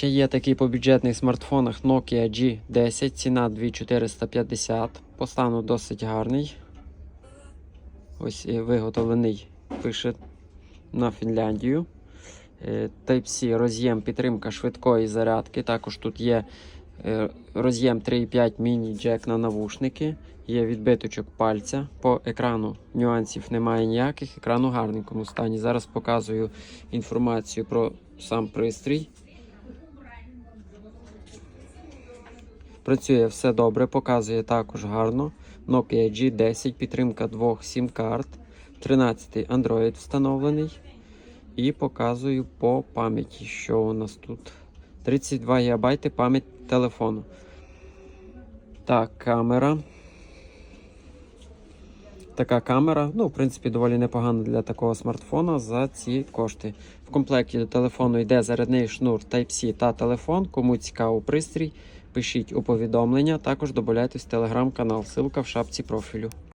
Ще є такий по бюджетних смартфонах Nokia G10, ціна 2450. По стану досить гарний. Ось е, виготовлений, пише на Фінляндію. Е, Type-C роз'єм підтримка швидкої зарядки. Також тут є е, роз'єм 3.5 міні-джек на навушники. Є відбиточок пальця. По екрану нюансів немає ніяких. Екран у гарненькому стані. Зараз показую інформацію про сам пристрій. Працює все добре, показує також гарно. Nokia G10, підтримка двох SIM-карт, 13-й Android встановлений. І показую по пам'яті, що у нас тут 32 ГБ пам'ять телефону. Так, камера. Така камера, ну, в принципі, доволі непогана для такого смартфона за ці кошти. В комплекті до телефону йде зарядний шнур Type-C та телефон. Кому цікаво пристрій, пишіть у повідомлення. Також додайтесь в телеграм-канал. Ссылка в шапці профілю.